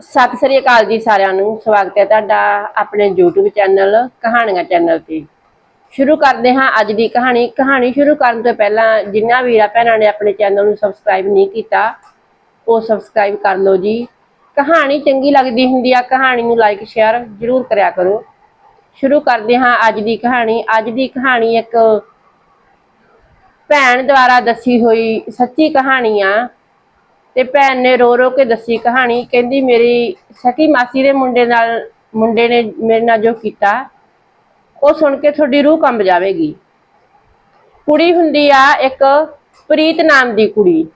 ਸਤਿ ਸ੍ਰੀ ਅਕਾਲ ਜੀ ਸਾਰਿਆਂ ਨੂੰ, ਸਵਾਗਤ ਹੈ ਤੁਹਾਡਾ ਆਪਣੇ YouTube ਚੈਨਲ ਕਹਾਣੀਆਂ ਚੈਨਲ ਤੇ। ਸ਼ੁਰੂ ਕਰਦੇ ਹਾਂ ਅੱਜ ਦੀ ਕਹਾਣੀ। ਕਹਾਣੀ ਸ਼ੁਰੂ ਕਰਨ ਤੋਂ ਪਹਿਲਾਂ ਜਿੰਨਾ ਵੀਰਾਂ ਭੈਣਾਂ ਨੇ ਆਪਣੇ ਚੈਨਲ ਨੂੰ ਸਬਸਕ੍ਰਾਈਬ ਨਹੀਂ ਕੀਤਾ, ਉਹ ਸਬਸਕ੍ਰਾਈਬ ਕਰ ਲਓ ਜੀ। ਕਹਾਣੀ ਚੰਗੀ ਲੱਗਦੀ ਹੁੰਦੀ ਆ, ਕਹਾਣੀ ਨੂੰ ਲਾਈਕ ਸ਼ੇਅਰ ਜ਼ਰੂਰ ਕਰਿਆ ਕਰੋ। ਸ਼ੁਰੂ ਕਰਦੇ ਹਾਂ ਅੱਜ ਦੀ ਕਹਾਣੀ। ਅੱਜ ਦੀ ਕਹਾਣੀ ਇੱਕ ਭੈਣ ਦੁਆਰਾ ਦੱਸੀ ਹੋਈ ਸੱਚੀ ਕਹਾਣੀ ਆ। ਤੇ ਭੈਣ ਨੇ ਰੋ ਰੋ ਕੇ ਦੱਸੀ ਕਹਾਣੀ, ਕਹਿੰਦੀ ਮੇਰੀ ਸਕੀ ਮਾਸੀ ਦੇ ਮੁੰਡੇ ਨਾਲ, ਮੁੰਡੇ ਨੇ ਮੇਰੇ ਨਾਲ ਜੋ ਕੀਤਾ, ਉਹ ਸੁਣ ਕੇ ਤੁਹਾਡੀ ਰੂਹ ਕੰਬ ਜਾਵੇਗੀ। ਕੁੜੀ ਹੁੰਦੀ ਆ ਇੱਕ ਪ੍ਰੀਤ ਨਾਮ ਦੀ ਕੁੜੀ।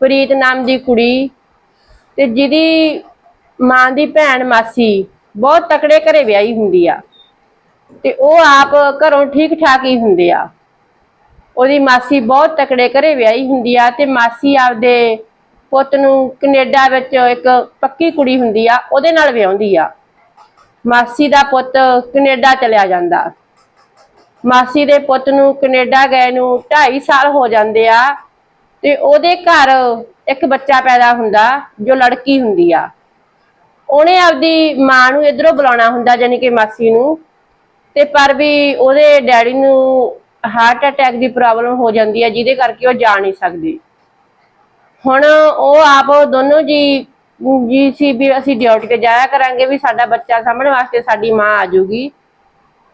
ਪ੍ਰੀਤ ਨਾਮ ਦੀ ਕੁੜੀ ਤੇ ਜਿਹਦੀ ਮਾਂ ਦੀ ਭੈਣ ਮਾਸੀ ਬਹੁਤ ਤਕੜੇ ਘਰੇ ਵਿਆਹੀ ਹੁੰਦੀ ਆ ਤੇ ਉਹ ਆਪ ਘਰੋਂ ਠੀਕ ਠਾਕ ਹੀ ਹੁੰਦੇ ਆ। ਉਹਦੀ ਮਾਸੀ ਬਹੁਤ ਤਕੜੇ ਘਰੇ ਵਿਆਹੀ ਹੁੰਦੀ ਆ ਤੇ ਮਾਸੀ ਆਪਦੇ ਪੁੱਤ ਨੂੰ ਕੈਨੇਡਾ ਵਿੱਚ ਇੱਕ ਪੱਕੀ ਕੁੜੀ ਹੁੰਦੀ ਆ, ਉਹਦੇ ਨਾਲ ਵਿਆਹੁੰਦੀ ਆ। ਮਾਸੀ ਦਾ ਪੁੱਤ ਕੈਨੇਡਾ ਚਲਿਆ ਜਾਂਦਾ। ਮਾਸੀ ਦੇ ਪੁੱਤ ਨੂੰ ਕੈਨੇਡਾ ਗਏ ਨੂੰ 2.5 ਸਾਲ ਹੋ ਜਾਂਦੇ ਆ ਤੇ ਉਹਦੇ ਘਰ ਇੱਕ ਬੱਚਾ ਪੈਦਾ ਹੁੰਦਾ, ਜੋ ਲੜਕੀ ਹੁੰਦੀ ਆ। ਉਹਨੇ ਆਪਦੀ ਮਾਂ ਨੂੰ ਇਧਰੋਂ ਬੁਲਾਉਣਾ ਹੁੰਦਾ ਯਾਨੀ ਕਿ ਮਾਸੀ ਨੂੰ। ਤੇ ਪਰ ਵੀ ਉਹਦੇ ਡੈਡੀ ਨੂੰ ਹਾਰਟ ਅਟੈਕ ਦੀ ਪ੍ਰੋਬਲਮ ਹੋ ਜਾਂਦੀ ਹੈ ਜਿਹਦੇ ਕਰਕੇ ਉਹ ਜਾ ਨਹੀਂ ਸਕਦੀ। ਹੁਣ ਉਹ ਆਪ ਦੋਨੋਂ ਜੀ ਜੀ ਸੀ ਵੀ ਅਸੀਂ ਡਿਊਟੀ ਤੇ ਜਾਇਆ ਕਰਾਂਗੇ ਵੀ ਸਾਡਾ ਬੱਚਾ ਸਾਂਭਣ ਵਾਸਤੇ ਸਾਡੀ ਮਾਂ ਆ ਜਾਊਗੀ।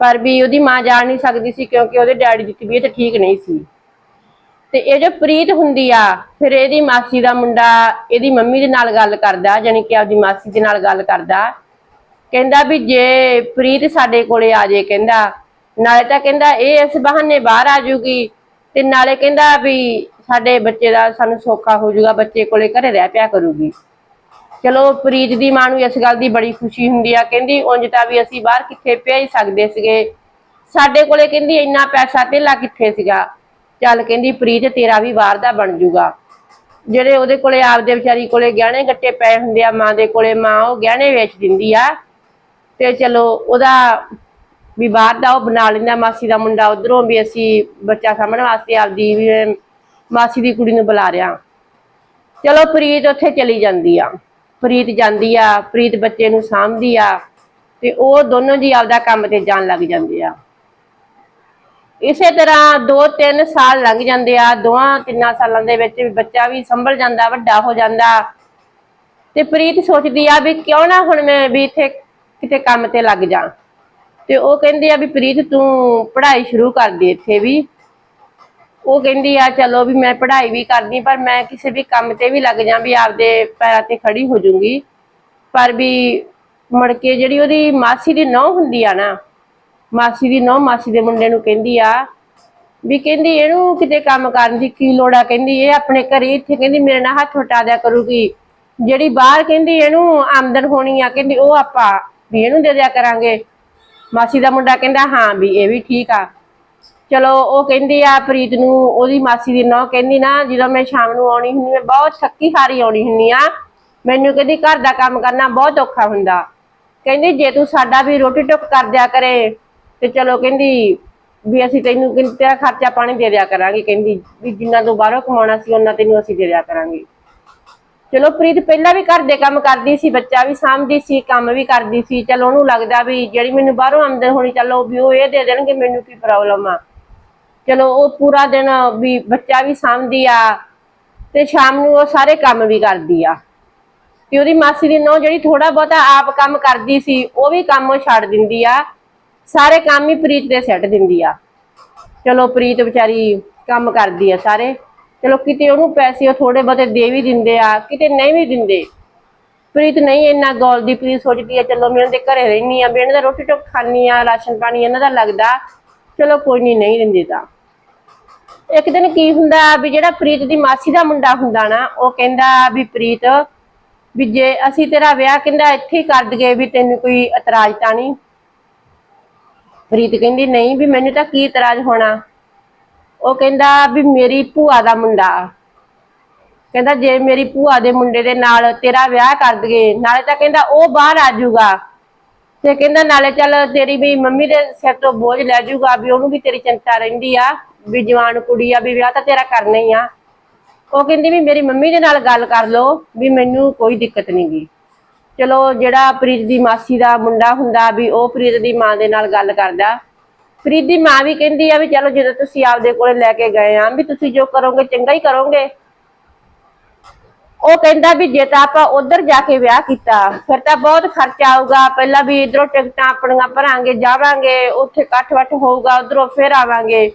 ਪਰ ਵੀ ਉਹਦੀ ਮਾਂ ਜਾ ਨਹੀਂ ਸਕਦੀ ਸੀ ਕਿਉਂਕਿ ਉਹਦੇ ਡੈਡੀ ਦੀ ਤਬੀਅਤ ਠੀਕ ਨਹੀਂ ਸੀ। ਤੇ ਇਹ ਜੋ ਪ੍ਰੀਤ ਹੁੰਦੀ ਆ, ਫਿਰ ਇਹਦੀ ਮਾਸੀ ਦਾ ਮੁੰਡਾ ਇਹਦੀ ਮੰਮੀ ਦੇ ਨਾਲ ਗੱਲ ਕਰਦਾ ਯਾਨੀ ਕਿ ਆਪਦੀ ਮਾਸੀ ਦੇ ਨਾਲ ਗੱਲ ਕਰਦਾ। ਕਹਿੰਦਾ ਵੀ ਜੇ ਪ੍ਰੀਤ ਸਾਡੇ ਕੋਲੇ ਆ ਜੇ ਕਹਿੰਦਾ, ਨਾਲੇ ਤਾਂ ਕਹਿੰਦਾ ਇਹ ਇਸ ਬਹਾਨੇ ਬਾਹਰ ਆ ਜੂਗੀ ਤੇ ਨਾਲੇ ਕਹਿੰਦਾ ਵੀ ਸਾਡੇ ਬੱਚੇ ਦਾ ਸਾਨੂੰ ਸੌਖਾ ਹੋ ਜਾਊਗਾ, ਬੱਚੇ ਕੋਲੇ ਘਰੇ ਰਹਿ ਪਿਆ ਕਰੂਗੀ। ਚਲੋ ਪ੍ਰੀਤ ਦੀ ਮਾਂ ਨੂੰ ਇਸ ਗੱਲ ਦੀ ਬੜੀ ਖੁਸ਼ੀ ਹੁੰਦੀ ਆ, ਕਹਿੰਦੀ ਉਂਝ ਤਾਂ ਵੀ ਅਸੀਂ ਬਾਹਰ ਕਿੱਥੇ ਭੇਜ ਸਕਦੇ ਸੀਗੇ। ਸਾਡੇ ਕੋਲੇ ਕਹਿੰਦੀ ਇੰਨਾ ਪੈਸਾ ਧੇਲਾ ਕਿੱਥੇ ਸੀਗਾ? ਚੱਲ ਕਹਿੰਦੀ ਪ੍ਰੀਤ ਤੇਰਾ ਵੀ ਬਾਹਰ ਦਾ ਬਣ ਜਾਊਗਾ। ਜਿਹੜੇ ਉਹਦੇ ਕੋਲੇ ਆਪਦੇ ਵਿਚਾਰੀ ਕੋਲੇ ਗਹਿਣੇ ਗੱਟੇ ਪਏ ਹੁੰਦੇ ਆ, ਮਾਂ ਦੇ ਕੋਲੇ ਮਾਂ ਉਹ ਗਹਿਣੇ ਵੇਚ ਦਿੰਦੀ ਆ। ਤੇ ਚਲੋ ਉਹਦਾ ਵੀ ਬਾਹਰ ਦਾ ਉਹ ਬਣਾ ਲੈਂਦਾ ਮਾਸੀ ਦਾ ਮੁੰਡਾ ਉਧਰੋਂ ਵੀ ਅਸੀਂ ਬੱਚਾ ਸਾਂਭਣ ਵਾਸਤੇ ਆਪਦੀ ਵੀ ਮਾਸੀ ਦੀ ਕੁੜੀ ਨੂੰ ਬੁਲਾ ਰਿਆ ਚਲੋ ਪ੍ਰੀਤ ਉੱਥੇ ਚਲੀ ਜਾਂਦੀ ਆ। ਪ੍ਰੀਤ ਜਾਂਦੀ ਆ, ਪ੍ਰੀਤ ਬੱਚੇ ਨੂੰ ਸਾਂਭਦੀ ਆ ਤੇ ਉਹ ਦੋਨੋਂ ਜੀ ਆਪਦਾ ਕੰਮ ਤੇ ਜਾਣ ਲੱਗ ਜਾਂਦੇ ਆ। ਇਸੇ ਤਰ੍ਹਾਂ 2-3 ਸਾਲ ਲੰਘ ਜਾਂਦੇ ਆ ਦੋਹਾਂ ਤਿੰਨਾਂ ਸਾਲਾਂ ਦੇ ਵਿੱਚ ਬੱਚਾ ਵੀ ਸੰਭਲ ਜਾਂਦਾ, ਵੱਡਾ ਹੋ ਜਾਂਦਾ। ਤੇ ਪ੍ਰੀਤ ਸੋਚਦੀ ਆ ਵੀ ਕਿਉਂ ਨਾ ਹੁਣ ਮੈਂ ਵੀ ਇੱਥੇ ਕਿਤੇ ਕੰਮ ਤੇ ਲੱਗ ਜਾ। ਤੇ ਉਹ ਕਹਿੰਦੀ ਆ ਵੀ ਪ੍ਰੀਤ ਤੂੰ ਪੜ੍ਹਾਈ ਸ਼ੁਰੂ ਕਰ ਦੇ ਇੱਥੇ ਵੀ। ਉਹ ਕਹਿੰਦੀ ਆ, ਚਲੋ ਵੀ ਮੈਂ ਪੜ੍ਹਾਈ ਵੀ ਕਰਦੀ, ਪਰ ਮੈਂ ਕਿਸੇ ਵੀ ਕੰਮ ਤੇ ਵੀ ਲੱਗ ਜਾਂ ਵੀ ਆਪਦੇ ਪੈਰਾਂ ਤੇ ਖੜੀ ਹੋ ਜਾਊਂਗੀ। ਪਰ ਵੀ ਮੁੜ ਕੇ ਜਿਹੜੀ ਉਹਦੀ ਮਾਸੀ ਦੀ ਨੌ ਹੁੰਦੀ ਆ ਨਾ, ਮਾਸੀ ਦੀ ਨੌ ਮਾਸੀ ਦੇ ਮੁੰਡੇ ਨੂੰ ਕਹਿੰਦੀ ਆ ਵੀ ਕਹਿੰਦੀ ਇਹਨੂੰ ਕਿਤੇ ਕੰਮ ਕਰਨ ਦੀ ਕੀ ਲੋੜ ਆ? ਕਹਿੰਦੀ ਇਹ ਆਪਣੇ ਘਰੇ ਇੱਥੇ ਕਹਿੰਦੀ ਮੇਰੇ ਨਾਲ ਹੱਥ ਵਟਾ ਦਿਆ ਕਰੂਗੀ। ਜਿਹੜੀ ਬਾਹਰ ਕਹਿੰਦੀ ਇਹਨੂੰ ਆਮਦਨ ਹੋਣੀ ਆ, ਕਹਿੰਦੀ ਉਹ ਆਪਾਂ ਵੀ ਇਹਨੂੰ ਦੇ ਦਿਆ ਕਰਾਂਗੇ। ਮਾਸੀ ਦਾ ਮੁੰਡਾ ਕਹਿੰਦਾ, ਹਾਂ ਵੀ ਇਹ ਵੀ ਠੀਕ ਆ। ਚਲੋ, ਉਹ ਕਹਿੰਦੀ ਆ ਪ੍ਰੀਤ ਨੂੰ, ਉਹਦੀ ਮਾਸੀ ਦੀ ਨੌ ਕਹਿੰਦੀ ਨਾ, ਜਦੋਂ ਮੈਂ ਸ਼ਾਮ ਨੂੰ ਆਉਣੀ ਹੁੰਦੀ, ਮੈਂ ਬਹੁਤ ਥੱਕੀ ਹਾਰੀ ਆਉਣੀ ਹੁੰਦੀ ਆ। ਮੈਨੂੰ ਕਹਿੰਦੀ, ਘਰ ਦਾ ਕੰਮ ਕਰਨਾ ਬਹੁਤ ਔਖਾ ਹੁੰਦਾ। ਕਹਿੰਦੀ, ਜੇ ਤੂੰ ਸਾਡਾ ਵੀ ਰੋਟੀ ਟੁੱਕ ਕਰ ਦਿਆ ਕਰੇ, ਤੇ ਚਲੋ ਕਹਿੰਦੀ ਵੀ ਅਸੀਂ ਤੈਨੂੰ ਤੇਰਾ ਖਰਚਾ ਪਾਣੀ ਦੇ ਦਿਆ ਕਰਾਂਗੇ। ਕਹਿੰਦੀ, ਵੀ ਜਿੰਨਾ ਤੂੰ ਬਾਹਰੋਂ ਕਮਾਉਣਾ ਸੀ ਉਹਨਾਂ ਤੈਨੂੰ ਅਸੀਂ ਦੇ ਦਿਆ ਕਰਾਂਗੇ। ਚਲੋ ਪ੍ਰੀਤ ਪਹਿਲਾਂ ਵੀ ਘਰ ਦੇ ਕੰਮ ਕਰਦੀ ਸੀ, ਬੱਚਾ ਵੀ ਸਾਂਭਦੀ ਸੀ, ਕੰਮ ਵੀ ਕਰਦੀ ਸੀ। ਚਲੋ ਉਹਨੂੰ ਲੱਗਦਾ ਵੀ ਜਿਹੜੀ ਮੈਨੂੰ ਬਾਹਰੋਂ ਆਮਦਨ ਹੋਣੀ, ਚਲੋ ਵੀ ਉਹ ਇਹ ਦੇ ਦੇਣਗੇ ਮੈਨੂੰ ਕੀ ਪ੍ਰੋਬਲਮ ਆ। ਚਲੋ ਉਹ ਪੂਰਾ ਦਿਨ ਵੀ ਬੱਚਾ ਵੀ ਸਾਂਭਦੀ ਆ ਤੇ ਸ਼ਾਮ ਨੂੰ ਉਹ ਸਾਰੇ ਕੰਮ ਵੀ ਕਰਦੀ ਆ। ਤੇ ਉਹਦੀ ਮਾਸੀ ਦੀ ਨੌ ਜਿਹੜੀ ਥੋੜਾ ਬਹੁਤਾ ਆਪ ਕੰਮ ਕਰਦੀ ਸੀ, ਉਹ ਵੀ ਕੰਮ ਛੱਡ ਦਿੰਦੀ ਆ। ਸਾਰੇ ਕੰਮ ਹੀ ਪ੍ਰੀਤ ਦੇ ਸੈੱਟ ਦਿੰਦੀ ਆ। ਚਲੋ ਪ੍ਰੀਤ ਵਿਚਾਰੀ ਕੰਮ ਕਰਦੀ ਆ ਸਾਰੇ। ਚਲੋ ਕਿਤੇ ਉਹਨੂੰ ਪੈਸੇ ਉਹ ਥੋੜੇ ਬਹੁਤੇ ਦੇ ਵੀ ਦਿੰਦੇ ਆ, ਕਿਤੇ ਨਹੀਂ ਵੀ ਦਿੰਦੇ। ਪ੍ਰੀਤ ਨਹੀਂ ਇੰਨਾ ਗੌਲ ਦੀ ਪ੍ਰੀਤ ਸੋਚਦੀ ਆ, ਚਲੋ ਮੈਂ ਇਹਨਾਂ ਦੇ ਘਰੇ ਰਹਿਨੀ ਆ ਵੀ ਇਹਨਾਂ ਦਾ ਰੋਟੀ ਟੁੱਕ ਖਾਣੀ ਆ, ਰਾਸ਼ਨ ਪਾਣੀ ਇਹਨਾਂ ਦਾ ਲੱਗਦਾ, ਚਲੋ ਕੋਈ ਨਹੀਂ ਨਹੀਂ ਦਿੰਦੇ ਤਾਂ। ਇੱਕ ਦਿਨ ਕੀ ਹੁੰਦਾ ਵੀ ਜਿਹੜਾ ਪ੍ਰੀਤ ਦੀ ਮਾਸੀ ਦਾ ਮੁੰਡਾ ਹੁੰਦਾ ਨਾ, ਉਹ ਕਹਿੰਦਾ ਵੀ ਪ੍ਰੀਤ, ਵੀ ਜੇ ਅਸੀਂ ਤੇਰਾ ਵਿਆਹ ਕਹਿੰਦਾ ਇੱਥੇ ਕਰ ਦਈਏ ਵੀ ਤੈਨੂੰ ਕੋਈ ਇਤਰਾਜ਼ ਤਾਂ ਨਹੀਂ। ਪ੍ਰੀਤ ਕਹਿੰਦੀ, ਨਹੀਂ ਵੀ ਮੈਨੂੰ ਤਾਂ ਕੀ ਇਤਰਾਜ਼ ਹੋਣਾ। ਉਹ ਕਹਿੰਦਾ ਵੀ ਮੇਰੀ ਭੂਆ ਦਾ ਮੁੰਡਾ। ਕਹਿੰਦਾ ਜੇ ਮੇਰੀ ਭੂਆ ਦੇ ਮੁੰਡੇ ਦੇ ਨਾਲ ਤੇਰਾ ਵਿਆਹ ਕਰ ਦਈਏ, ਨਾਲੇ ਤਾਂ ਕਹਿੰਦਾ ਉਹ ਬਾਹਰ ਆ ਜਾਊਗਾ। ਤੇ ਕਹਿੰਦਾ ਨਾਲੇ ਚੱਲ ਤੇਰੀ ਵੀ ਮੰਮੀ ਦੇ ਸਿਰ ਤੋਂ ਬੋਝ ਲੈ ਜਾਊਗਾ ਵੀ ਉਹਨੂੰ ਵੀ ਤੇਰੀ ਚਿੰਤਾ ਰਹਿੰਦੀ ਆ, ਵੀ ਜਵਾਨ ਕੁੜੀ ਆ, ਵੀ ਵਿਆਹ ਤਾਂ ਤੇਰਾ ਕਰਨਾ ਹੀ ਆ। ਉਹ ਕਹਿੰਦੀ ਵੀ ਮੇਰੀ ਮੰਮੀ ਦੇ ਨਾਲ ਗੱਲ ਕਰ ਲਓ, ਵੀ ਮੈਨੂੰ ਕੋਈ ਦਿੱਕਤ ਨਹੀਂ ਗੀ। ਚਲੋ ਜਿਹੜਾ ਪ੍ਰੀਤ ਦੀ ਮਾਸੀ ਦਾ ਮੁੰਡਾ ਹੁੰਦਾ, ਵੀ ਉਹ ਪ੍ਰੀਤ ਦੀ ਮਾਂ ਦੇ ਨਾਲ ਗੱਲ ਕਰਦਾ। ਪ੍ਰੀਤ ਦੀ ਮਾਂ ਵੀ ਕਹਿੰਦੀ ਆ ਵੀ ਚਲੋ ਜਦੋਂ ਤੁਸੀਂ ਆਪਦੇ ਕੋਲੇ ਲੈ ਕੇ ਗਏ ਆ, ਵੀ ਤੁਸੀਂ ਜੋ ਕਰੋਗੇ ਚੰਗਾ ਹੀ ਕਰੋਗੇ। ਉਹ ਕਹਿੰਦਾ ਵੀ ਜੇ ਤਾਂ ਆਪਾਂ ਉਧਰ ਜਾ ਕੇ ਵਿਆਹ ਕੀਤਾ, ਫਿਰ ਤਾਂ ਬਹੁਤ ਖਰਚਾ ਆਊਗਾ। ਪਹਿਲਾਂ ਵੀ ਇਧਰੋਂ ਟਿਕਟਾਂ ਆਪਣੀਆਂ ਭਰਾਂਗੇ, ਜਾਵਾਂਗੇ, ਉੱਥੇ ਇਕੱਠ ਵੱਠ ਹੋਊਗਾ, ਉਧਰੋਂ ਫਿਰ ਆਵਾਂਗੇ।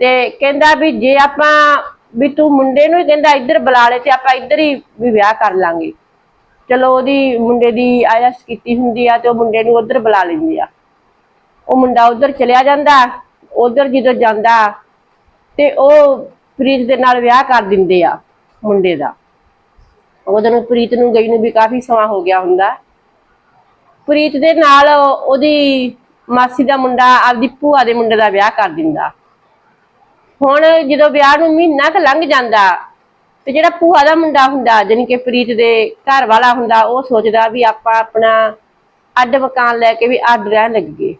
ਤੇ ਕਹਿੰਦਾ ਵੀ ਜੇ ਆਪਾਂ, ਵੀ ਤੂੰ ਮੁੰਡੇ ਨੂੰ ਹੀ ਕਹਿੰਦਾ ਇੱਧਰ ਬੁਲਾ ਲੈ ਤੇ ਆਪਾਂ ਇੱਧਰ ਹੀ ਵੀ ਵਿਆਹ ਕਰ ਲਾਂਗੇ। ਚਲੋ ਉਹਦੀ ਮੁੰਡੇ ਦੀ ਆਇਲਸ ਕੀਤੀ ਹੁੰਦੀ ਆ ਤੇ ਉਹ ਮੁੰਡੇ ਨੂੰ ਉਧਰ ਬੁਲਾ ਲੈਂਦੀ ਆ। ਉਹ ਮੁੰਡਾ ਉਧਰ ਚਲਿਆ ਜਾਂਦਾ, ਉਧਰ ਜਦੋਂ ਜਾਂਦਾ ਤੇ ਉਹ ਪ੍ਰੀਤ ਦੇ ਨਾਲ ਵਿਆਹ ਕਰ ਦਿੰਦੇ ਆ ਮੁੰਡੇ ਦਾ। ਉਹਦੇ ਨੂੰ ਪ੍ਰੀਤ ਨੂੰ ਗਈ ਨੂੰ ਵੀ ਕਾਫੀ ਸਮਾਂ ਹੋ ਗਿਆ ਹੁੰਦਾ। ਪ੍ਰੀਤ ਦੇ ਨਾਲ ਉਹਦੀ ਮਾਸੀ ਦਾ ਮੁੰਡਾ ਆਪਦੀ ਭੂਆ ਦੇ ਮੁੰਡੇ ਦਾ ਵਿਆਹ ਕਰ ਦਿੰਦਾ। ਹੁਣ ਜਦੋਂ ਵਿਆਹ ਨੂੰ ਮਹੀਨਾ ਕੁ ਲੰਘ ਜਾਂਦਾ ਤੇ ਜਿਹੜਾ ਭੂਆ ਦਾ ਮੁੰਡਾ ਹੁੰਦਾ, ਜਾਣੀ ਕਿ ਪ੍ਰੀਤ ਦੇ ਘਰ ਵਾਲਾ ਹੁੰਦਾ, ਉਹ ਸੋਚਦਾ ਵੀ ਆਪਾਂ ਆਪਣਾ ਅੱਡ ਮਕਾਨ ਲੈ ਕੇ ਵੀ ਅੱਡ ਰਹਿਣ ਲੱਗੇ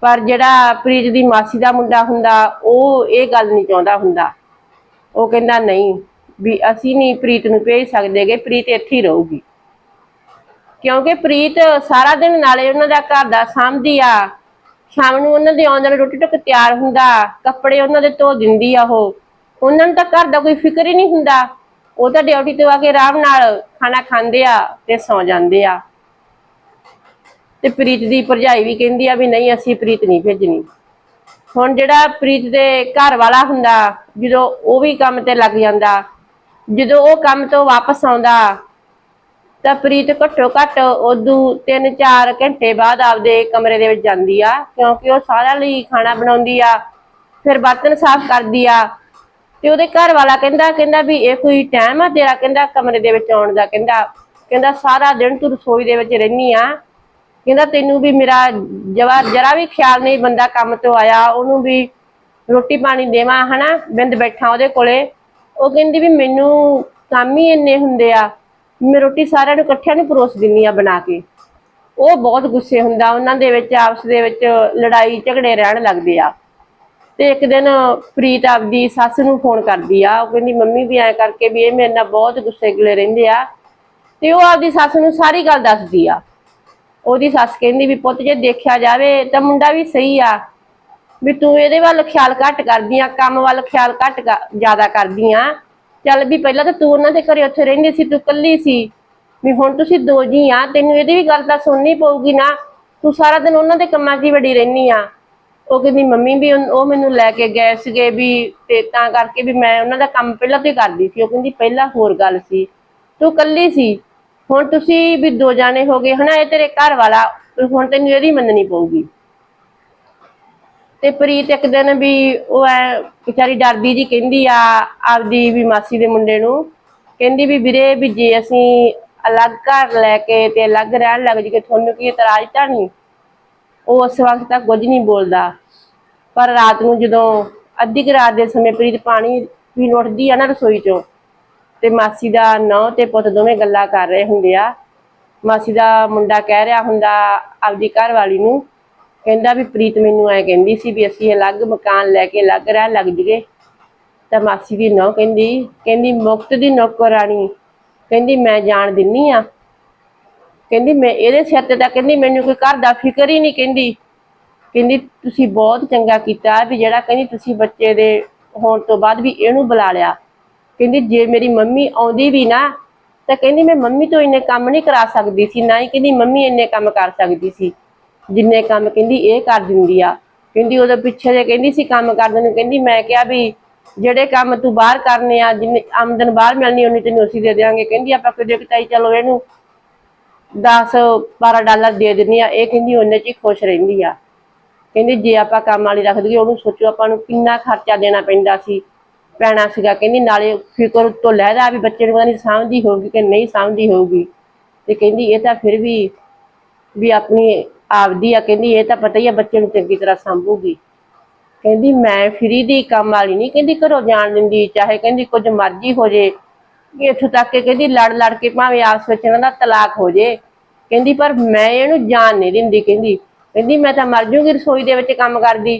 ਪਰ ਜਿਹੜਾ ਪ੍ਰੀਤ ਦੀ ਮਾਸੀ ਦਾ ਮੁੰਡਾ ਹੁੰਦਾ, ਉਹ ਇਹ ਗੱਲ ਨਹੀਂ ਚਾਹੁੰਦਾ ਹੁੰਦਾ। ਉਹ ਕਹਿੰਦਾ, ਨਹੀਂ, ਵੀ ਅਸੀਂ ਨਹੀਂ ਪ੍ਰੀਤ ਨੂੰ ਭੇਜ ਸਕਦੇਗੇ ਪ੍ਰੀਤ ਇੱਥੇ ਹੀ ਰਹੂਗੀ। ਕਿਉਂਕਿ ਪ੍ਰੀਤ ਸਾਰਾ ਦਿਨ ਨਾਲੇ ਉਹਨਾਂ ਦਾ ਘਰ ਦਾ ਸਾਂਭਦੀ ਆ। ਸ਼ਾਮ ਨੂੰ ਉਹਨਾਂ ਦੇ ਆਉਂਦੇ ਨੂੰ ਰੋਟੀ ਟੁੱਕ ਤਿਆਰ ਹੁੰਦਾ, ਕੱਪੜੇ ਉਹਨਾਂ ਦੇ ਧੋ ਦਿੰਦੀ ਆ ਉਹ। ਉਹਨਾਂ ਨੂੰ ਤਾਂ ਘਰ ਦਾ ਕੋਈ ਫਿਕਰ ਹੀ ਨਹੀਂ ਹੁੰਦਾ। ਉਹ ਤਾਂ ਡਿਊਟੀ ਤੋਂ ਆ ਕੇ ਆਰਾਮ ਨਾਲ ਖਾਣਾ ਖਾਂਦੇ ਆ ਤੇ ਸੌ ਜਾਂਦੇ ਆ। ਤੇ ਪ੍ਰੀਤ ਦੀ ਭਰਜਾਈ ਵੀ ਕਹਿੰਦੀ ਆ ਵੀ ਨਹੀਂ, ਅਸੀਂ ਪ੍ਰੀਤ ਨਹੀਂ ਭੇਜਣੀ। ਹੁਣ ਜਿਹੜਾ ਪ੍ਰੀਤ ਦੇ ਘਰ ਵਾਲਾ ਹੁੰਦਾ, ਜਦੋਂ ਉਹ ਵੀ ਕੰਮ ਤੇ ਲੱਗ ਜਾਂਦਾ, ਜਦੋਂ ਉਹ ਕੰਮ ਤੋਂ ਵਾਪਸ ਆਉਂਦਾ, ਤਾਂ ਪ੍ਰੀਤ ਘੱਟੋ ਘੱਟ ਉਦੋਂ 3-4 ਘੰਟੇ ਬਾਅਦ ਆਪਦੇ ਕਮਰੇ ਦੇ ਵਿੱਚ ਜਾਂਦੀ ਆ, ਕਿਉਂਕਿ ਉਹ ਸਾਰਿਆਂ ਲਈ ਖਾਣਾ ਬਣਾਉਂਦੀ ਆ, ਫਿਰ ਬਰਤਨ ਸਾਫ਼ ਕਰਦੀ ਆ। ਤੇ ਉਹਦੇ ਘਰ ਵਾਲਾ ਕਹਿੰਦਾ ਕਹਿੰਦਾ ਵੀ ਇਹ ਕੋਈ ਟਾਈਮ ਆ ਤੇਰਾ, ਕਹਿੰਦਾ ਕਮਰੇ ਦੇ ਵਿੱਚ ਆਉਣ ਦਾ, ਕਹਿੰਦਾ ਕਹਿੰਦਾ ਸਾਰਾ ਦਿਨ ਤੂੰ ਰਸੋਈ ਦੇ ਵਿੱਚ ਰਹਿਨੀ ਆ ਕਹਿੰਦਾ ਤੈਨੂੰ ਵੀ ਮੇਰਾ ਜਵਾ ਜਰਾ ਵੀ ਖਿਆਲ ਨਹੀਂ ਬੰਦਾ ਕੰਮ ਤੋਂ ਆਇਆ, ਉਹਨੂੰ ਵੀ ਰੋਟੀ ਪਾਣੀ ਦੇਵਾਂ, ਹਨਾ, ਬਿੰਦ ਬੈਠਾ ਉਹਦੇ ਕੋਲੇ। ਉਹ ਕਹਿੰਦੀ ਵੀ ਮੈਨੂੰ ਕੰਮ ਹੀ ਇੰਨੇ ਹੁੰਦੇ ਆ, ਮੈਂ ਰੋਟੀ ਸਾਰਿਆਂ ਨੂੰ ਇਕੱਠਿਆਂ ਨੂੰ ਪਰੋਸ ਦਿੰਨੀ ਆ ਬਣਾ ਕੇ। ਉਹ ਬਹੁਤ ਗੁੱਸੇ ਹੁੰਦਾ, ਉਹਨਾਂ ਦੇ ਵਿੱਚ, ਆਪਸ ਦੇ ਵਿੱਚ ਲੜਾਈ ਝਗੜੇ ਰਹਿਣ ਲੱਗਦੇ ਆ। ਤੇ ਇੱਕ ਦਿਨ ਪ੍ਰੀਤ ਆਪਦੀ ਸੱਸ ਨੂੰ ਫੋਨ ਕਰਦੀ ਆ, ਉਹ ਕਹਿੰਦੀ, ਮੰਮੀ ਵੀ ਐ ਕਰਕੇ ਵੀ ਇਹ ਮੇਰੇ ਨਾਲ ਬਹੁਤ ਗੁੱਸੇ ਗਿਲੇ ਰਹਿੰਦੇ ਆ। ਤੇ ਉਹ ਆਪਦੀ ਸੱਸ ਨੂੰ ਸਾਰੀ ਗੱਲ ਦੱਸਦੀ ਆ। ਉਹਦੀ ਸੱਸ ਕਹਿੰਦੀ ਵੀ ਪੁੱਤ ਜੇ ਦੇਖਿਆ ਜਾਵੇ ਤਾਂ ਮੁੰਡਾ ਵੀ ਸਹੀ ਆ। ਵੀ ਤੂੰ ਇਹਦੇ ਵੱਲ ਖਿਆਲ ਘੱਟ ਕਰਦੀ ਆ, ਕੰਮ ਵੱਲ ਖਿਆਲ ਘੱਟ ਜ਼ਿਆਦਾ ਕਰਦੀ ਆ। ਚੱਲ ਵੀ ਪਹਿਲਾਂ ਤਾਂ ਤੂੰ ਉਹਨਾਂ ਦੇ ਘਰੇ ਉੱਥੇ ਰਹਿੰਦੀ ਸੀ, ਤੂੰ ਇਕੱਲੀ ਸੀ। ਵੀ ਹੁਣ ਤੁਸੀਂ ਦੋ ਜੀ ਆ, ਤੈਨੂੰ ਇਹਦੀ ਵੀ ਗੱਲ ਤਾਂ ਸੁਣਨੀ ਪਊਗੀ ਨਾ। ਤੂੰ ਸਾਰਾ ਦਿਨ ਉਹਨਾਂ ਦੇ ਕੰਮਾਂ 'ਚ ਹੀ ਵੜੀ ਰਹਿਨੀ ਆ। ਉਹ ਕਹਿੰਦੀ, ਮੰਮੀ ਵੀ ਉਹ ਮੈਨੂੰ ਲੈ ਕੇ ਗਏ ਸੀਗੇ ਵੀ ਤੇ ਤਾਂ ਕਰਕੇ ਵੀ ਮੈਂ ਉਹਨਾਂ ਦਾ ਕੰਮ ਪਹਿਲਾਂ ਤੋਂ ਕਰਦੀ ਸੀ। ਉਹ ਕਹਿੰਦੀ, ਪਹਿਲਾਂ ਹੋਰ ਗੱਲ ਸੀ। ਤੂੰ ਇਕੱਲੀ ਸੀ। ਹੁਣ ਤੁਸੀਂ ਵੀ ਦੋ ਜਾਣੇ ਹੋ ਗਏ, ਹਨਾ, ਇਹ ਤੇਰੇ ਘਰ ਵਾਲਾ, ਹੁਣ ਤੈਨੂੰ ਇਹਦੀ ਮੰਨਣੀ ਪਊਗੀ। ਤੇ ਪ੍ਰੀਤ ਇੱਕ ਦਿਨ ਵੀ ਉਹ ਐ ਵਿਚਾਰੀ ਡਰਦੀ ਜੀ ਕਹਿੰਦੀ ਆ, ਆਪਦੀ ਵੀ ਮਾਸੀ ਦੇ ਮੁੰਡੇ ਨੂੰ, ਕਹਿੰਦੀ ਵੀ ਵੀਰੇ ਵੀ ਜੇ ਅਸੀਂ ਅਲੱਗ ਘਰ ਲੈ ਕੇ ਤੇ ਅਲੱਗ ਰਹਿਣ ਲੱਗ ਜੀ ਤੁਹਾਨੂੰ ਕੀ ਇਤਰਾਜ਼ ਤਾਂ ਨਹੀਂ? ਉਹ ਉਸ ਵਕਤ ਤੱਕ ਕੁਝ ਨਹੀਂ ਬੋਲਦਾ। ਪਰ ਰਾਤ ਨੂੰ ਜਦੋਂ ਅੱਧੀ ਕੁ ਰਾਤ ਦੇ ਸਮੇਂ ਪ੍ਰੀਤ ਪਾਣੀ ਵੀ ਉੱਠਦੀ ਆ ਨਾ ਰਸੋਈ ਚੋਂ ਤੇ ਮਾਸੀ ਦਾ ਨੌ ਤੇ ਪੁੱਤ ਦੋਵੇਂ ਗੱਲਾਂ ਕਰ ਰਹੇ ਹੁੰਦੇ ਆ। ਮਾਸੀ ਦਾ ਮੁੰਡਾ ਕਹਿ ਰਿਹਾ ਹੁੰਦਾ ਆਪਦੀ ਘਰ ਵਾਲੀ ਨੂੰ, ਕਹਿੰਦਾ ਵੀ ਪ੍ਰੀਤ ਮੈਨੂੰ ਐ ਕਹਿੰਦੀ ਸੀ ਵੀ ਅਸੀਂ ਅਲੱਗ ਮਕਾਨ ਲੈ ਕੇ ਅਲੱਗ ਰਹਿਣ ਲੱਗ ਜੀਏ ਤਾਂ ਮਾਸੀ ਦੀ ਨੌ ਕਹਿੰਦੀ ਕਹਿੰਦੀ ਮੁਕਤ ਦੀ ਨੌਕਰਾਨੀ ਕਹਿੰਦੀ ਮੈਂ ਜਾਣ ਦਿੰਨੀ ਆ। ਕਹਿੰਦੀ ਮੈਂ ਇਹਦੇ ਸਿਰ ਤੇ ਤਾਂ ਕਹਿੰਦੀ ਮੈਨੂੰ ਕੋਈ ਘਰ ਦਾ ਫਿਕਰ ਹੀ ਨਹੀਂ ਕਹਿੰਦੀ। ਕਹਿੰਦੀ ਤੁਸੀਂ ਬਹੁਤ ਚੰਗਾ ਕੀਤਾ ਵੀ ਜਿਹੜਾ ਕਹਿੰਦੀ ਤੁਸੀਂ ਬੱਚੇ ਦੇ ਹੋਣ ਤੋਂ ਬਾਅਦ ਵੀ ਇਹਨੂੰ ਬੁਲਾ ਲਿਆ। ਕਹਿੰਦੀ, ਜੇ ਮੇਰੀ ਮੰਮੀ ਆਉਂਦੀ ਵੀ ਨਾ, ਤਾਂ ਕਹਿੰਦੀ, ਮੈਂ ਮੰਮੀ ਤੋਂ ਇੰਨੇ ਕੰਮ ਨਹੀਂ ਕਰਾ ਸਕਦੀ ਸੀ, ਨਾ ਹੀ ਕਹਿੰਦੀ, ਮੰਮੀ ਇੰਨੇ ਕੰਮ ਕਰ ਸਕਦੀ ਸੀ। ਜਿੰਨੇ ਕੰਮ ਕਹਿੰਦੀ, ਇਹ ਕਰ ਦਿੰਦੀ ਆ। ਕਹਿੰਦੀ, ਉਹਦੇ ਪਿੱਛੇ ਜੇ ਕਹਿੰਦੀ ਸੀ ਕੰਮ ਕਰਦੇ ਨੂੰ, ਕਹਿੰਦੀ, ਮੈਂ ਕਿਹਾ ਵੀ, ਜਿਹੜੇ ਕੰਮ ਤੂੰ ਬਾਹਰ ਕਰਨੇ ਆ, ਜਿੰਨੀ ਆਮਦਨ ਬਾਹਰ ਮਿਲਣੀ, ਉਹਨੀ ਤੈਨੂੰ ਅਸੀਂ ਦੇ ਦਿਆਂਗੇ। ਕਹਿੰਦੀ, ਆਪਾਂ ਕਿਤੇ ਕਿਤਾਈ ਚਲੋ ਇਹਨੂੰ 10 12 ਡਾਲਰ ਦੇ ਦਿੰਨੀ ਆ। ਇਹ ਕਹਿੰਦੀ, ਉਹਨੇ ਚ ਹੀ ਖੁਸ਼ ਰਹਿੰਦੀ ਆ। ਕਹਿੰਦੀ, ਜੇ ਆਪਾਂ ਕੰਮ ਵਾਲੀ ਰੱਖ ਦਈਏ, ਉਹਨੂੰ ਸੋਚੋ ਆਪਾਂ ਨੂੰ ਕਿੰਨਾ ਖਰਚਾ ਦੇਣਾ ਪੈਂਦਾ ਸੀ। ਪੈਣਾ ਸੀਗਾ, ਕਹਿੰਦੀ ਨਾਲੇ ਫਿਕਰ ਤੋਂ ਲੈਦਾ ਵੀ ਬੱਚੇ ਨੂੰ, ਪਤਾ ਨਹੀਂ ਸਮਝਦੀ ਹੋਊਗੀ ਕਿ ਨਹੀਂ ਸਮਝਦੀ ਹੋਊਗੀ। ਤੇ ਕਹਿੰਦੀ ਇਹ ਤਾਂ ਫਿਰ ਵੀ ਵੀ ਆਪਣੀ ਆਪਦੀ ਆ, ਕਹਿੰਦੀ ਇਹ ਤਾਂ ਪਤਾ ਹੀ ਆ ਬੱਚੇ ਨੂੰ ਚੰਗੀ ਤਰ੍ਹਾਂ ਸੰਭੂਗੀ। ਕਹਿੰਦੀ ਮੈਂ ਫਰੀ ਦੀ ਕੰਮ ਵਾਲੀ ਨਹੀਂ, ਕਹਿੰਦੀ ਘਰੋਂ ਜਾਣ ਦਿੰਦੀ, ਚਾਹੇ ਕਹਿੰਦੀ ਕੁਝ ਮਰਜ਼ੀ ਹੋ ਜੇ। ਇੱਥੋਂ ਤੱਕ ਕਿ ਕਹਿੰਦੀ ਲੜ ਲੜ ਕੇ ਭਾਵੇਂ ਆਪਸ ਵਿੱਚ ਇਹਨਾਂ ਦਾ ਤਲਾਕ ਹੋ ਜੇ। ਕਹਿੰਦੀ ਪਰ ਮੈਂ ਇਹਨੂੰ ਜਾਣ ਨਹੀਂ ਦਿੰਦੀ, ਕਹਿੰਦੀ ਕਹਿੰਦੀ ਮੈਂ ਤਾਂ ਮਰ ਜੂਗੀ ਰਸੋਈ ਦੇ ਵਿੱਚ ਕੰਮ ਕਰਦੀ।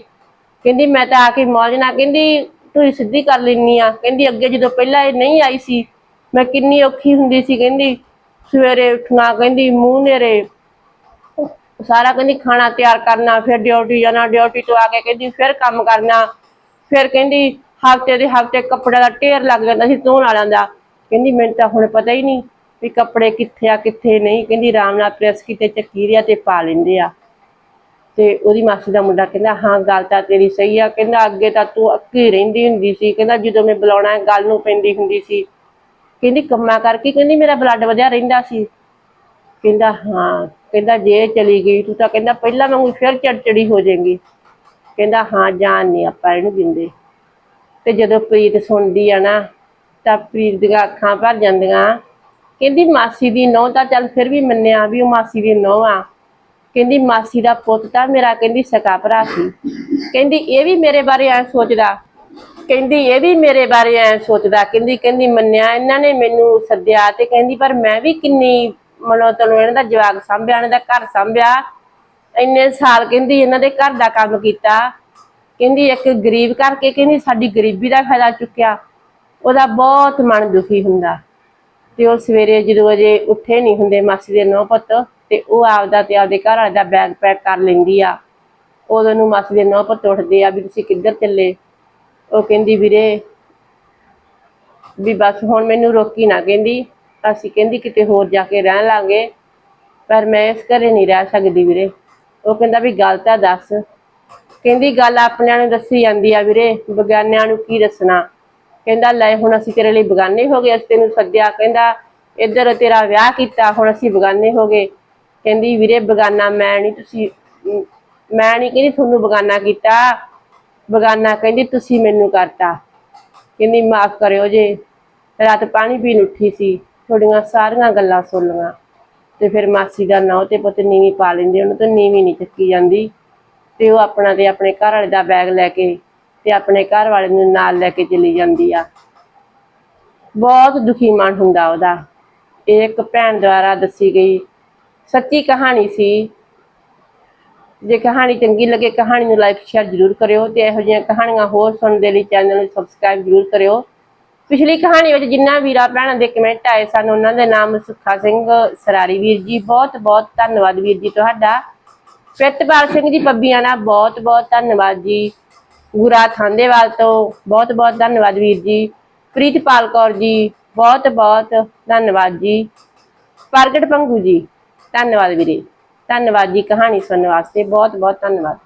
ਕਹਿੰਦੀ ਮੈਂ ਤਾਂ ਆ ਕੇ ਮੌਜ ਨਾ ਕਹਿੰਦੀ ਤੂੰ ਸਿੱਧੀ ਕਰ ਲੈਨੀ ਆ। ਕਹਿੰਦੀ ਅੱਗੇ ਜਦੋਂ ਪਹਿਲਾਂ ਇਹ ਨਹੀਂ ਆਈ ਸੀ, ਮੈਂ ਕਿੰਨੀ ਔਖੀ ਹੁੰਦੀ ਸੀ। ਕਹਿੰਦੀ ਸਵੇਰੇ ਉੱਠਣਾ, ਕਹਿੰਦੀ ਮੂੰਹ ਨੇਰੇ। ਸਾਰਾ ਕਹਿੰਦੀ ਖਾਣਾ ਤਿਆਰ ਕਰਨਾ, ਫਿਰ ਡਿਊਟੀ ਜਾਣਾ ਡਿਊਟੀ ਤੋਂ ਆ ਕੇ ਕਹਿੰਦੀ ਫਿਰ ਕੰਮ ਕਰਨਾ। ਫਿਰ ਕਹਿੰਦੀ ਹਫ਼ਤੇ ਦੇ ਹਫ਼ਤੇ ਕੱਪੜੇ ਦਾ ਢੇਰ ਲੱਗ ਜਾਂਦਾ ਸੀ ਧੋਣ ਵਾਲਿਆਂ ਦਾ। ਕਹਿੰਦੀ ਮੈਨੂੰ ਤਾਂ ਹੁਣ ਪਤਾ ਹੀ ਨਹੀਂ ਵੀ ਕੱਪੜੇ ਕਿੱਥੇ ਆ, ਕਿੱਥੇ ਨਹੀਂ। ਕਹਿੰਦੀ ਆਰਾਮ ਨਾਲ ਪ੍ਰੈਸ ਕੀਤੇ, ਚੱਕੀ ਰਿਆ ਤੇ ਪਾ ਲੈਂਦੇ ਆ। ਤੇ ਉਹਦੀ ਮਾਸੀ ਦਾ ਮੁੰਡਾ ਕਹਿੰਦਾ, ਹਾਂ, ਗੱਲ ਤਾਂ ਤੇਰੀ ਸਹੀ ਆ। ਕਹਿੰਦਾ, ਅੱਗੇ ਤਾਂ ਤੂੰ ਅੱਕੀ ਰਹਿੰਦੀ ਹੁੰਦੀ ਸੀ। ਕਹਿੰਦਾ, ਜਦੋਂ ਮੈਂ ਬੁਲਾਉਣਾ ਗੱਲ ਨੂੰ ਪੈਂਦੀ ਹੁੰਦੀ ਸੀ। ਕਹਿੰਦੀ, ਕੰਮਾਂ ਕਰਕੇ? ਕਹਿੰਦੀ, ਮੇਰਾ ਬਲੱਡ ਵਧਿਆ ਰਹਿੰਦਾ ਸੀ। ਕਹਿੰਦਾ, ਹਾਂ। ਕਹਿੰਦਾ, ਜੇ ਚਲੀ ਗਈ, ਤੂੰ ਤਾਂ ਕਹਿੰਦਾ, ਪਹਿਲਾਂ ਵਾਂਗੂ ਫਿਰ ਚੜਚੜੀ ਹੋ ਜਾਏਗੀ। ਕਹਿੰਦਾ, ਹਾਂ, ਜਾਨ ਨਹੀਂ ਆਪਾਂ ਇਹਨੂੰ ਦਿੰਦੇ। ਤੇ ਜਦੋਂ ਪ੍ਰੀਤ ਸੁਣਦੀ ਆ ਨਾ, ਤਾਂ ਪ੍ਰੀਤ ਦੀਆਂ ਅੱਖਾਂ ਭਰ ਜਾਂਦੀਆਂ। ਕਹਿੰਦੀ, ਮਾਸੀ ਦੀ ਨੌਂ ਤਾਂ ਚੱਲ ਫਿਰ ਵੀ ਮੰਨਿਆ ਵੀ ਉਹ ਮਾਸੀ ਦੀ ਨੌਂ ਆ। ਕਹਿੰਦੀ ਮਾਸੀ ਦਾ ਪੁੱਤ ਤਾਂ ਮੇਰਾ ਕਹਿੰਦੀ ਸਕਾ ਭਰਾ ਸੀ। ਕਹਿੰਦੀ ਇਹ ਵੀ ਮੇਰੇ ਬਾਰੇ ਐ ਸੋਚਦਾ। ਕਹਿੰਦੀ ਇਹ ਵੀ ਮੇਰੇ ਬਾਰੇ ਐ ਸੋਚਦਾ। ਕਹਿੰਦੀ ਕਹਿੰਦੀ ਮੰਨਿਆ ਇਹਨਾਂ ਨੇ ਮੈਨੂੰ ਸੱਦਿਆ ਤੇ ਕਹਿੰਦੀ, ਪਰ ਮੈਂ ਵੀ ਕਿੰਨੀ ਮਨੋ ਤੈਨੂੰ ਇਹਨਾਂ ਦਾ ਜਵਾਕ ਸੰਭਿਆ, ਇਹਨਾਂ ਦਾ ਘਰ ਸੰਭਿਆ। ਇੰਨੇ ਸਾਲ ਕਹਿੰਦੀ ਇਹਨਾਂ ਦੇ ਘਰ ਦਾ ਕੰਮ ਕੀਤਾ। ਕਹਿੰਦੀ ਇੱਕ ਗਰੀਬ ਕਰਕੇ ਕਹਿੰਦੀ ਸਾਡੀ ਗਰੀਬੀ ਦਾ ਫਾਇਦਾ ਚੁੱਕਿਆ। ਉਹਦਾ ਬਹੁਤ ਮਨ ਦੁਖੀ ਹੁੰਦਾ। ਤੇ ਉਹ ਸਵੇਰੇ ਜਦੋਂ ਅਜੇ ਉੱਠੇ ਨਹੀਂ ਹੁੰਦੇ ਮਾਸੀ ਦੇ ਨੌ ਪੁੱਤ ਤੇ ਉਹ ਆਪਦਾ ਤੇ ਆਪਦੇ ਘਰ ਵਾਲੇ ਦਾ ਬੈਗ ਪੈਕ ਕਰ ਲੈਂਦੀ ਆ। ਉਦੋਂ ਨੂੰ ਮਾਸੀ ਦੇ ਨੌ ਪੁੱਤ ਉੱਠਦੇ ਆ ਵੀ ਤੁਸੀਂ ਕਿੱਧਰ ਚੱਲੇ? ਉਹ ਕਹਿੰਦੀ, ਵੀਰੇ, ਵੀ ਬਸ ਹੁਣ ਮੈਨੂੰ ਰੋਕੀ ਨਾ ਕਹਿੰਦੀ। ਅਸੀਂ ਕਹਿੰਦੀ ਕਿਤੇ ਹੋਰ ਜਾ ਕੇ ਰਹਿਣ ਲਾਂਗੇ, ਪਰ ਮੈਂ ਇਸ ਘਰੇ ਨਹੀਂ ਰਹਿ ਸਕਦੀ ਵੀਰੇ। ਉਹ ਕਹਿੰਦਾ ਵੀ ਗੱਲ ਤਾਂ ਦੱਸ। ਕਹਿੰਦੀ, ਗੱਲ ਆਪਣਿਆਂ ਨੂੰ ਦੱਸੀ ਜਾਂਦੀ ਆ ਵੀਰੇ, ਬਗਾਨਿਆਂ ਨੂੰ ਕੀ ਦੱਸਣਾ? ਕਹਿੰਦਾ, ਲੈ ਹੁਣ ਅਸੀਂ ਤੇਰੇ ਲਈ ਬਗਾਨੇ ਹੋ ਗਏ, ਅਸੀਂ ਤੈਨੂੰ ਸੱਦਿਆ। ਕਹਿੰਦਾ, ਇੱਧਰ ਤੇਰਾ ਵਿਆਹ ਕੀਤਾ, ਹੁਣ ਅਸੀਂ ਬਗਾਨੇ ਹੋ ਗਏ। ਕਹਿੰਦੀ, ਵੀਰੇ ਬਗਾਨਾ, ਮੈਂ ਨਹੀਂ ਤੁਸੀਂ ਮੈਂ ਨਹੀਂ ਕਹਿੰਦੀ ਤੁਹਾਨੂੰ ਬਗਾਨਾ ਕੀਤਾ। ਬਗਾਨਾ ਕਹਿੰਦੀ, ਤੁਸੀਂ ਮੈਨੂੰ ਕਰਤਾ। ਕਹਿੰਦੀ, ਮਾਫ ਕਰਿਓ ਜੇ, ਰਾਤ ਪਾਣੀ ਪੀਣ ਉੱਠੀ ਸੀ। ਤੁਹਾਡੀਆਂ ਸਾਰੀਆਂ ਗੱਲਾਂ ਸੁਣ ਲਈਆਂ ਤੇ ਫਿਰ ਮਾਸੀ ਦਾ ਨਾਂ ਤੇ ਪੁੱਤ ਨੀਵੀਂ ਪਾ ਲੈਂਦੇ, ਉਹਨੂੰ ਤਾਂ ਨੀਵੀਂ ਨਹੀਂ ਚੱਕੀ ਜਾਂਦੀ। ਤੇ ਉਹ ਆਪਣਾ ਤੇ ਆਪਣੇ ਘਰ ਵਾਲੇ ਦਾ ਬੈਗ ਲੈ ਕੇ ਤੇ ਆਪਣੇ ਘਰ ਵਾਲੇ ਨੂੰ ਨਾਲ ਲੈ ਕੇ ਚਲੀ ਜਾਂਦੀ ਆ। ਬਹੁਤ ਦੁਖੀ ਮਨ ਹੁੰਦਾ ਉਹਦਾ। ਇਹ ਇੱਕ ਭੈਣ ਦੁਆਰਾ ਦੱਸੀ ਗਈ ਸੱਚੀ ਕਹਾਣੀ ਸੀ। ਜੇ ਕਹਾਣੀ ਚੰਗੀ ਲੱਗੇ, ਕਹਾਣੀ ਨੂੰ ਲਾਈਕ ਸ਼ੇਅਰ ਜ਼ਰੂਰ ਕਰਿਓ ਤੇ ਇਹੋ ਜਿਹੀਆਂ ਕਹਾਣੀਆਂ ਹੋਰ ਸੁਣਨ ਦੇ ਲਈ ਚੈਨਲ ਨੂੰ ਸਬਸਕ੍ਰਾਈਬ ਜ਼ਰੂਰ ਕਰਿਓ। ਪਿਛਲੀ ਕਹਾਣੀ ਵਿੱਚ ਜਿੰਨਾ ਵੀਰਾਂ ਭੈਣਾਂ ਦੇ ਕਮੈਂਟ ਆਏ ਸਨ, ਉਹਨਾਂ ਦੇ ਨਾਮ ਸੁੱਖਾ ਸਿੰਘ, ਸਰਾਰੀ ਵੀਰ ਜੀ, ਬਹੁਤ ਬਹੁਤ ਧੰਨਵਾਦ ਵੀਰ ਜੀ ਤੁਹਾਡਾ। ਪ੍ਰਿਤਪਾਲ ਸਿੰਘ ਜੀ ਪੱਬੀਆਂ ਦਾ ਬਹੁਤ ਬਹੁਤ ਧੰਨਵਾਦ ਜੀ। ਗੁਰਾ ਥਾਂਦੇਵਾਲ ਤੋਂ ਬਹੁਤ ਬਹੁਤ ਧੰਨਵਾਦ ਵੀਰ ਜੀ। ਪ੍ਰੀਤਪਾਲ ਕੌਰ ਜੀ, ਬਹੁਤ ਬਹੁਤ ਧੰਨਵਾਦ ਜੀ। ਪ੍ਰਗਟ ਪੰਗੂ ਜੀ ਧੰਨਵਾਦ ਵੀਰੇ। ਧੰਨਵਾਦ ਜੀ ਕਹਾਣੀ ਸੁਣਨ ਵਾਸਤੇ। ਬਹੁਤ ਬਹੁਤ ਧੰਨਵਾਦ।